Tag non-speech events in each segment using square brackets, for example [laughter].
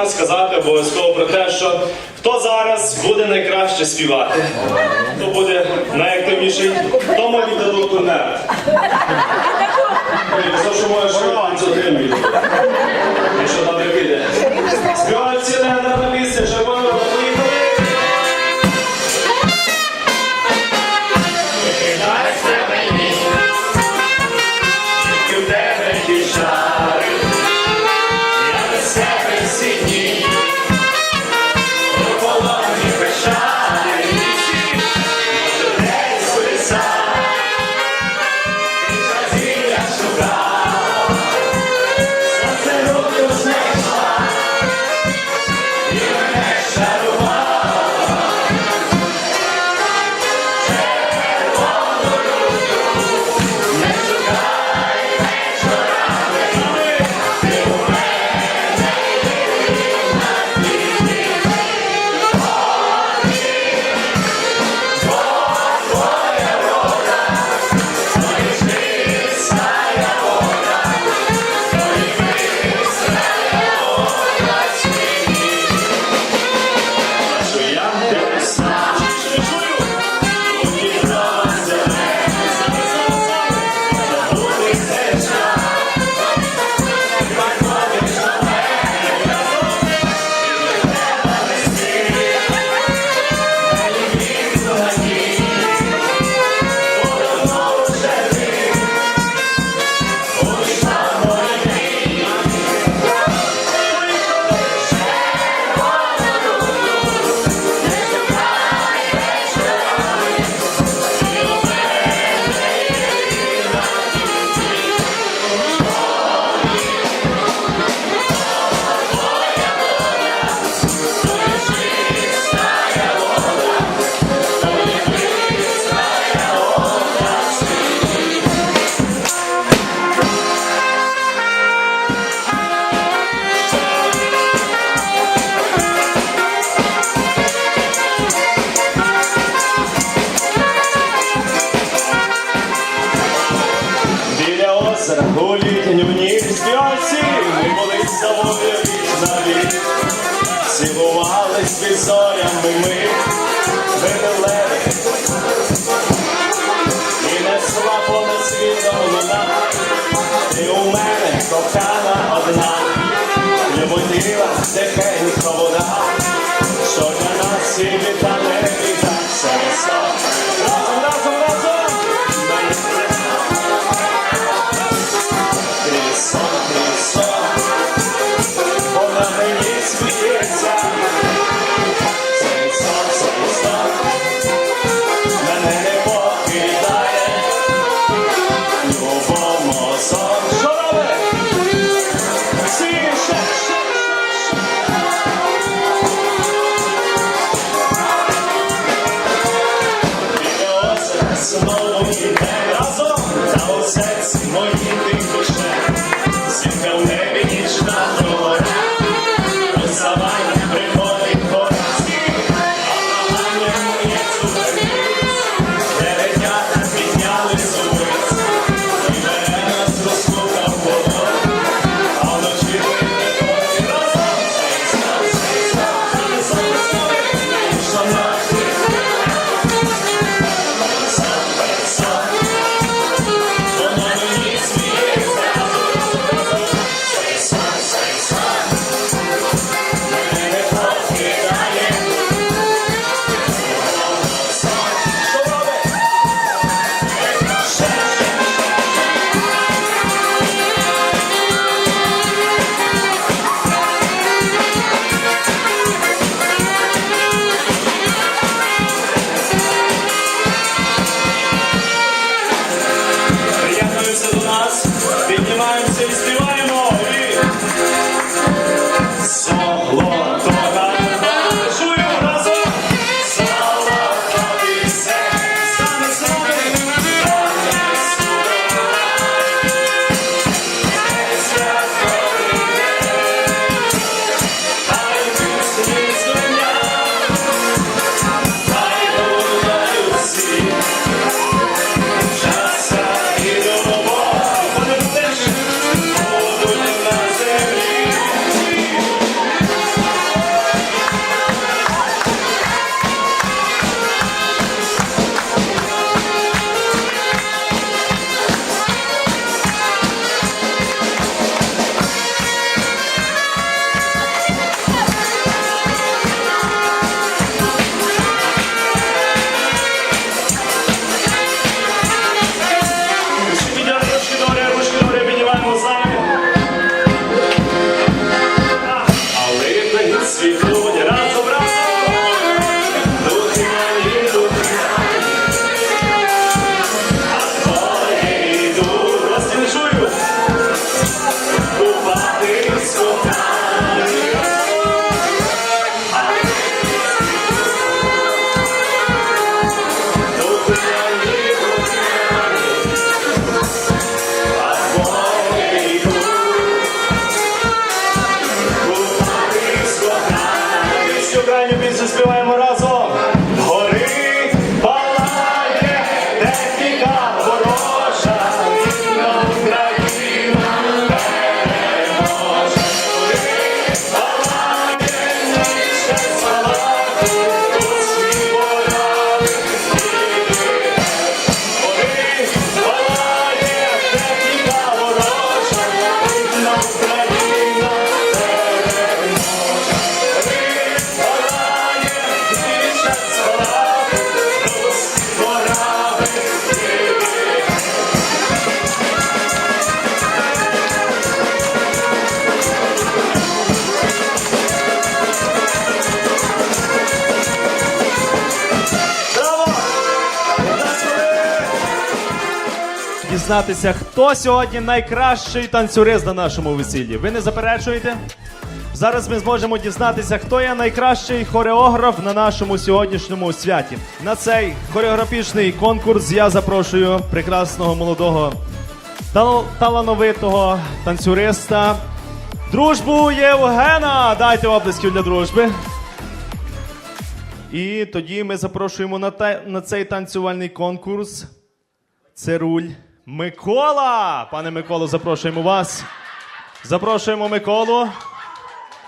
зараз сказати обов'язково про те, що хто зараз буде найкраще співати, хто буде найактивніший, тому віддадуть тунер. Це що моє жива, це тим. Що там не піде? Співають всі на пісні, що se me tá. Дізнатися, хто сьогодні найкращий танцюрист на нашому весіллі. Ви не заперечуєте? Зараз ми зможемо дізнатися, хто є найкращий хореограф на нашому сьогоднішньому святі. На цей хореографічний конкурс я запрошую прекрасного молодого тал- талановитого танцюриста. Дружбу Євгена! Дайте оплесків для дружби. І тоді ми запрошуємо на, та- на цей танцювальний конкурс. Це руль Микола. Пане Миколо, запрошуємо вас. Запрошуємо Миколу.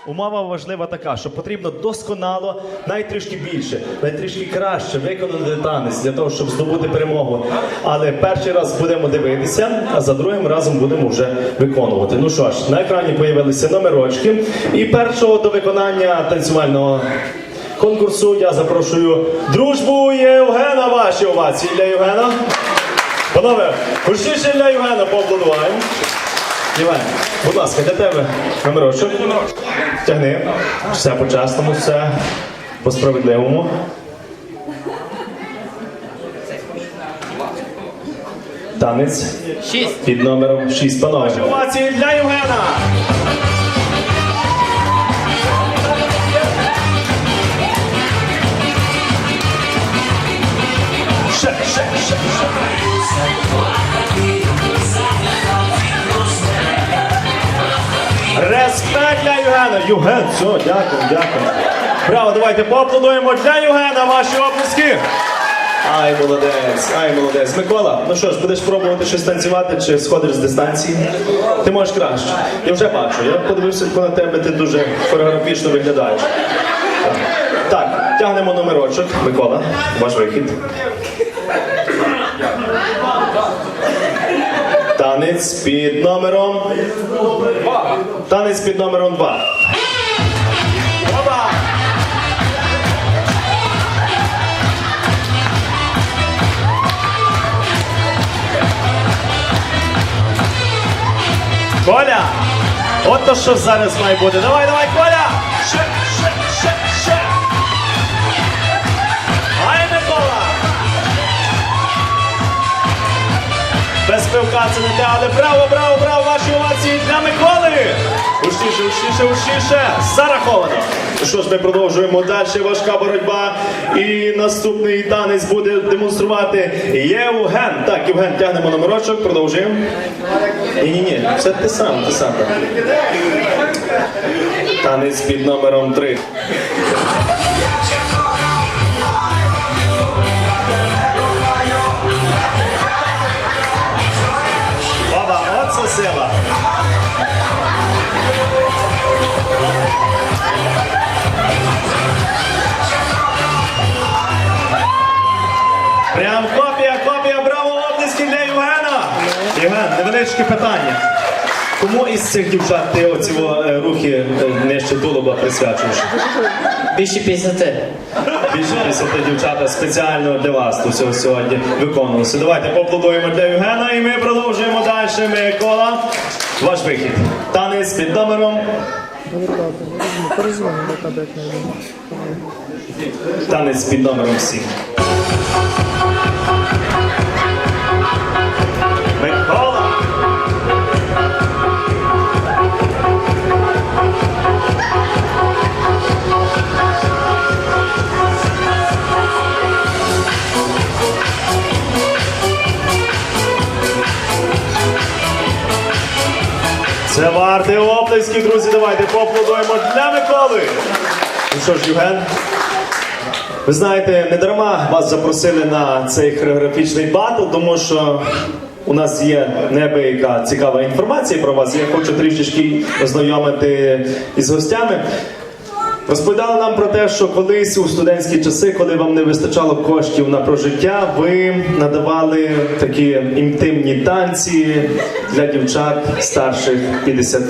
Умова важлива така, що потрібно досконало, навіть трішки більше, навіть трішки краще виконати танець для того, щоб здобути перемогу. Але перший раз будемо дивитися, а за другим разом будемо вже виконувати. Ну що ж, на екрані появилися номерочки. І першого до виконання танцювального конкурсу я запрошую дружбу Євгена. Ваші овації для Євгена. Панове, гучніше для Євгена поаплодуваємо. Євген, будь ласка, для тебе номерочок. Тягни. Все по-чесному, все по-справедливому. Танець під номером 6. Панове. Овації для Євгена. Ще, ще, ще, ще. Респект для Євгена. Євген, все, дякую, дякую. Браво, давайте поаплодуємо для Євгена ваші оплески. Ай, молодець, ай, молодець. Микола, ну що ж, будеш пробувати щось танцювати чи сходиш з дистанції? Ти можеш краще. Я вже бачу. Я подивився на тебе, ти дуже хореографічно виглядаєш. Так, тягнемо номерочок. Микола, ваш вихід. Танець під номером. Танець під номером 2. Коля! От то що зараз має бути. Давай, давай, Коля! Без пивка це не те, але браво, браво, браво, ваші овації для Миколи! Гучніше, гучніше, гучніше, зараховано. Ну Що ж, ми продовжуємо далі. Важка боротьба. І наступний танець буде демонструвати Євген. Так, Євген, тягнемо номерочок, продовжуємо. Ні, ні, ні, все ти сам, ти сам. Танець під номером 3. Прям копія, копія, браво, оплески для Євгена. Євген, невеличке питання. Кому із цих дівчат ти оці е, рухи е, нижче тулуба присвячуєш? Більше 50. Більше 50 дівчата спеціально для вас тут всього сьогодні виконувалося. Давайте поаплодуємо для Євгена і ми продовжуємо далі. Микола, ваш вихід. Танець під номером. Танець під номером 7. Микола! Це варте оплески, друзі. Давайте поаплодуємо для Миколи. Ну що ж, Юген? ви знаєте, не дарма вас запросили на цей хореографічний батл, тому що у нас є небияка цікава інформація про вас. Я хочу трішечки ознайомити із гостями. Розповідали нам про те, що колись у студентські часи, коли вам не вистачало коштів на прожиття, ви надавали такі інтимні танці для дівчат старших 50.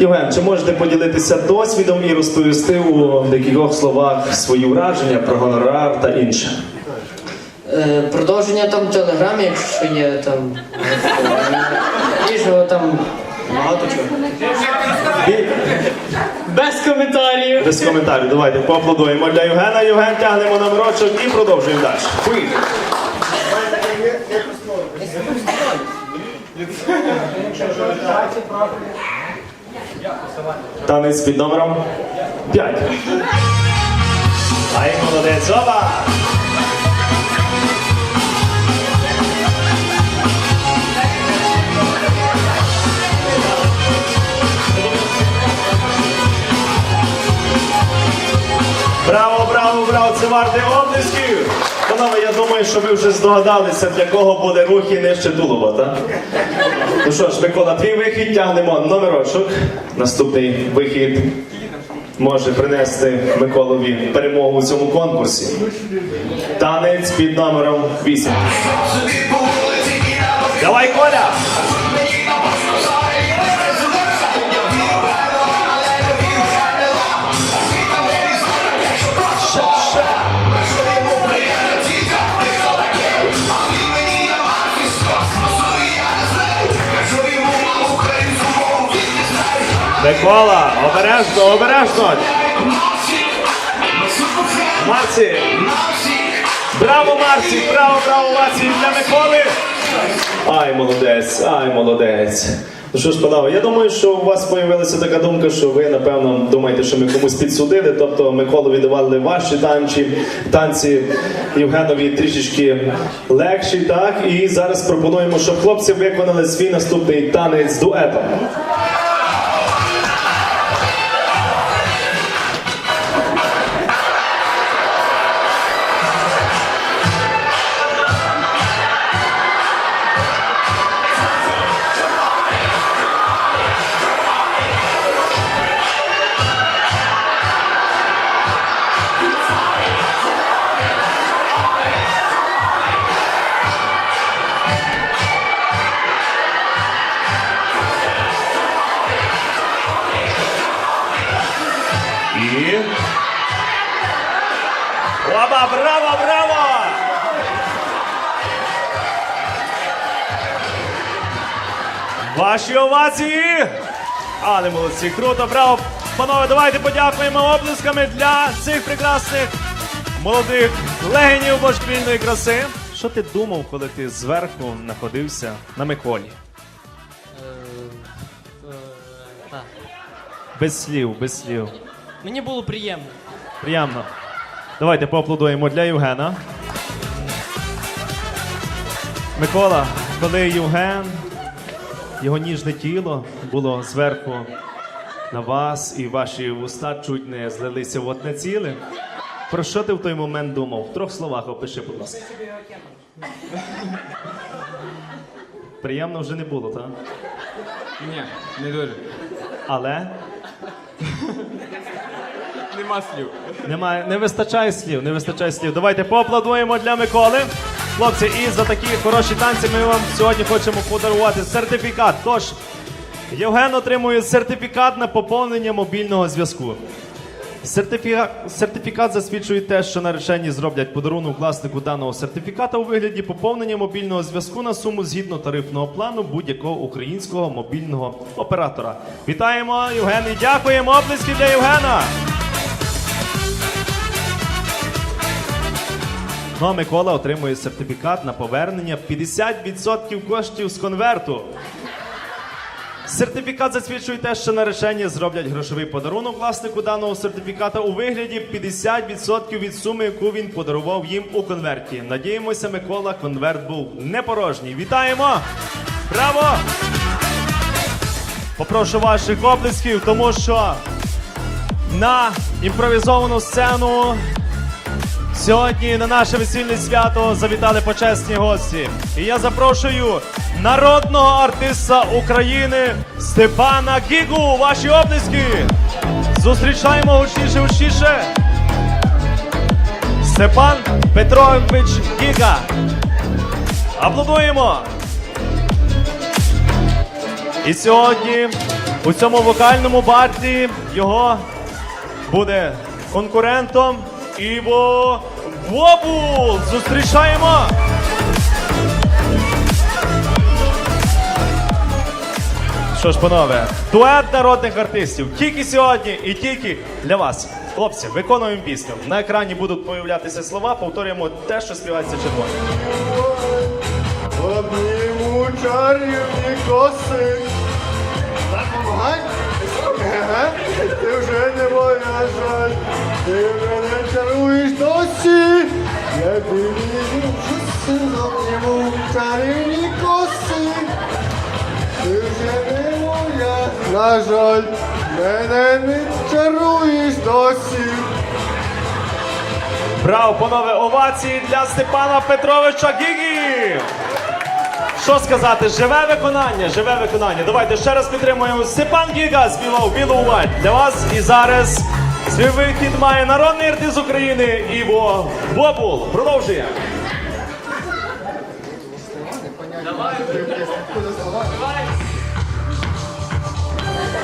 Євген, чи можете поділитися досвідом і розповісти у декількох словах свої враження про гонорар та інше? Е, продовження там в телеграмі, якщо є там. [laughs] І там багато чого. Без коментарів. без коментарів. Давайте поаплодуємо для Євгена. Євген тягнемо на номерочок і продовжуємо далі. Танець під номером 5. Ай, молодець, опа! Браво, браво, браво! Це варте облисків! Панове, я думаю, що ви вже здогадалися, для кого буде рух і нижче тулуба, так? Ну що ж, Микола, твій вихід тягнемо номерочок. Наступний вихід може принести Миколові перемогу у цьому конкурсі. Танець під номером 8. Давай, Коля! Микола, обережно, обережно! Марці! Браво, Марці! Браво, браво, Марці! Для Миколи! Ай, молодець, ай, молодець. Ну що ж, панове, я думаю, що у вас з'явилася така думка, що ви, напевно, думаєте, що ми комусь підсудили. Тобто Миколові давали ваші танці, танці Євгенові трішечки легші, так? І зараз пропонуємо, щоб хлопці виконали свій наступний танець дуетом. Оба, браво, браво! Ваші овації! Але молодці, круто, браво! Панове, давайте подякуємо оплесками для цих прекрасних молодих легенів божевільної краси. Що ти думав, коли ти зверху знаходився на Миколі? Без слів, без слів. Мені було приємно. Приємно. Давайте поаплодуємо для Євгена. Микола, коли Євген, його ніжне тіло було зверху на вас, і ваші вуста чуть не злилися в одне ціле. Про що ти в той момент думав? В трьох словах опиши, будь ласка. Приємно вже не було, так? Ні, не дуже. Але Нема слів. Немає, не вистачає слів, не вистачає слів. Давайте поаплодуємо для Миколи. Хлопці, і за такі хороші танці ми вам сьогодні хочемо подарувати сертифікат. Тож, Євген отримує сертифікат на поповнення мобільного зв'язку. Сертифікат, сертифікат засвідчує те, що наречені зроблять подарунок власнику даного сертифіката у вигляді поповнення мобільного зв'язку на суму згідно тарифного плану будь-якого українського мобільного оператора. Вітаємо, Євген, і дякуємо. Оплески для Євгена. Ну а Микола отримує сертифікат на повернення 50% коштів з конверту. Сертифікат засвідчує те, що наречені зроблять грошовий подарунок власнику даного сертифіката у вигляді 50% від суми, яку він подарував їм у конверті. Надіємося, Микола, конверт був не порожній. Вітаємо! Браво! Попрошу ваших оплесків, тому що на імпровізовану сцену Сьогодні на наше весільне свято завітали почесні гості. І я запрошую народного артиста України Степана Гігу. Ваші оплески! Зустрічаємо гучніше, гучніше. Степан Петрович Гіга. Аплодуємо! І сьогодні у цьому вокальному барді його буде конкурентом Іво Вобул. Зустрічаємо! Що ж, панове, дует народних артистів тільки сьогодні і тільки для вас. Хлопці, виконуємо пісню. На екрані будуть появлятися слова, повторюємо те, що співається червоним. Обніму чарівні коси. Ага. Ти вже не моя жаль. Ти мене чаруєш досі. Я дивлюсь, що обніму чарівні коси. Ти вже не моя. На жаль, мене не чаруєш досі. Браво, панове, овації для Степана Петровича Гігі! Що сказати, живе виконання, живе виконання. Давайте ще раз підтримуємо. Степан Гіга співав білу White для вас. І зараз свій вихід має народний артист України Іво Бобул. Продовжуємо.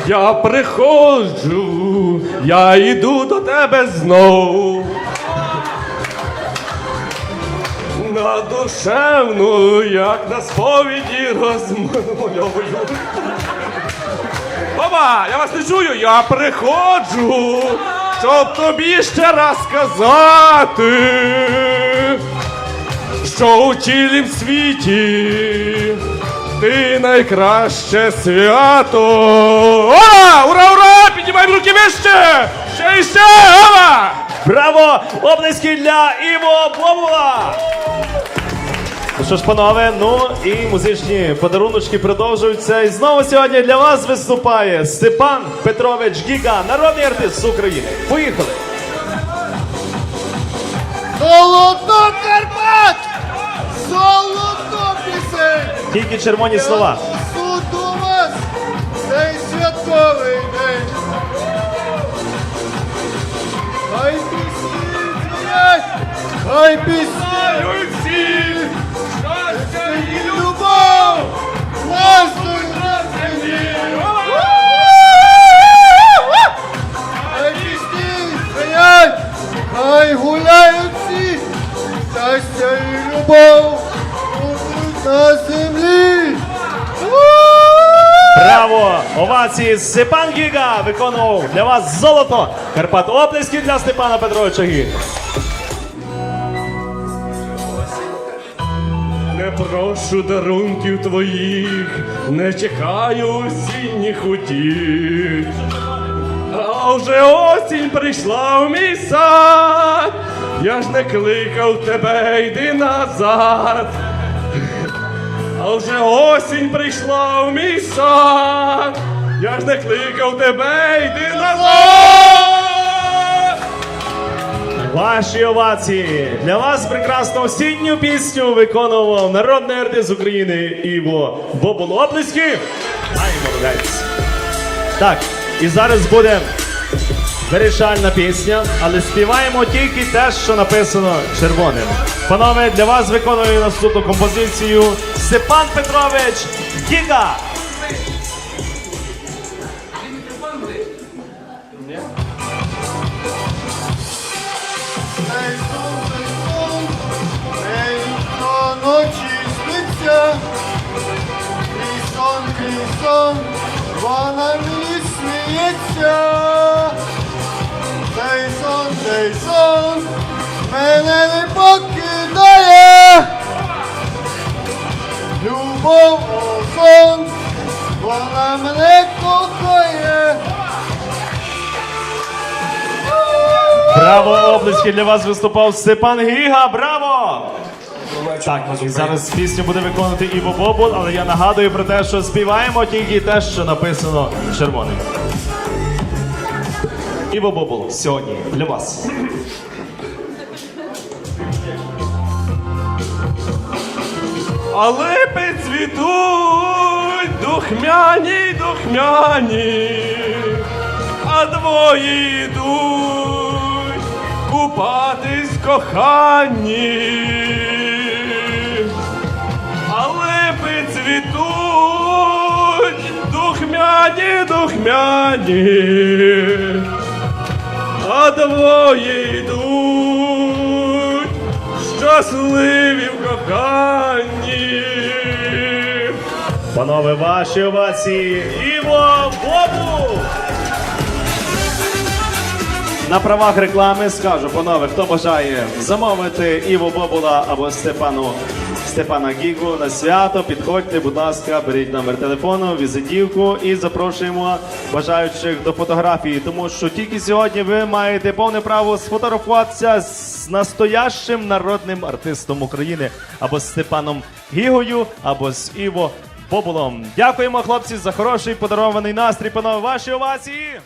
Я приходжу, я йду до тебе знов. На душевну, як на сповіді розмовляю. Баба, я вас не чую, я приходжу, щоб тобі ще раз сказати, що у цілім світі ти найкраще свято. Ура! Ура, ура! Піднімаємо руки вище! Ще і ще! Ура! Браво! Облески для Іво Бобула! Ну що ж, панове, ну і музичні подаруночки продовжуються. І знову сьогодні для вас виступає Степан Петрович Гіга, народний артист з України. Поїхали! Золото Карпат! Золото пісень! Тільки червоні слова. Хай пісні всі, щастя і любов, нас на землі. Хай пісні хай гуляють всі, щастя і любов будуть на землі. Браво! Овації Степан Гіга виконував для вас золото. Карпат оплески для Степана Петровича Гіга. Не прошу дарунків твоїх, не чекаю осінніх утіх. А вже осінь прийшла в мій сад, я ж не кликав тебе, йди назад. А вже осінь прийшла в мій сад, я ж не кликав тебе, йди назад. Ваші овації для вас прекрасну осінню пісню виконував народний артист України Іво Бобул. Оплески! Ай, молодець. Так, і зараз буде вирішальна пісня, але співаємо тільки те, що написано червоним. Панове, для вас виконує наступну композицію Степан Петрович Гіга. Ночі сниться. Мій сон, мій сон, вона мені сміється. Цей сон, цей сон, мене не покидає. Любов, о, сон, вона мене кохає. Браво, оплески для вас виступав Степан Гіга. Браво! Так, і зараз пісню буде виконувати Іво Бобул, але я нагадую про те, що співаємо тільки те, що написано червоним. Іво Бобул сьогодні для вас. А липи цвітуть, духмяні, духмяні, а двоє йдуть купатись в духмяні, духмяні, а двоє йдуть щасливі в коханні. Панове, ваші овації. Іво Бобул! на правах реклами скажу, панове, хто бажає замовити Іво Бобула або Степану Степана Гігу на свято, підходьте, будь ласка, беріть номер телефону, візитівку і запрошуємо бажаючих до фотографії, тому що тільки сьогодні ви маєте повне право сфотографуватися з настоящим народним артистом України або з Степаном Гігою, або з Іво Бобулом. Дякуємо, хлопці, за хороший подарований настрій. Панове, ваші овації.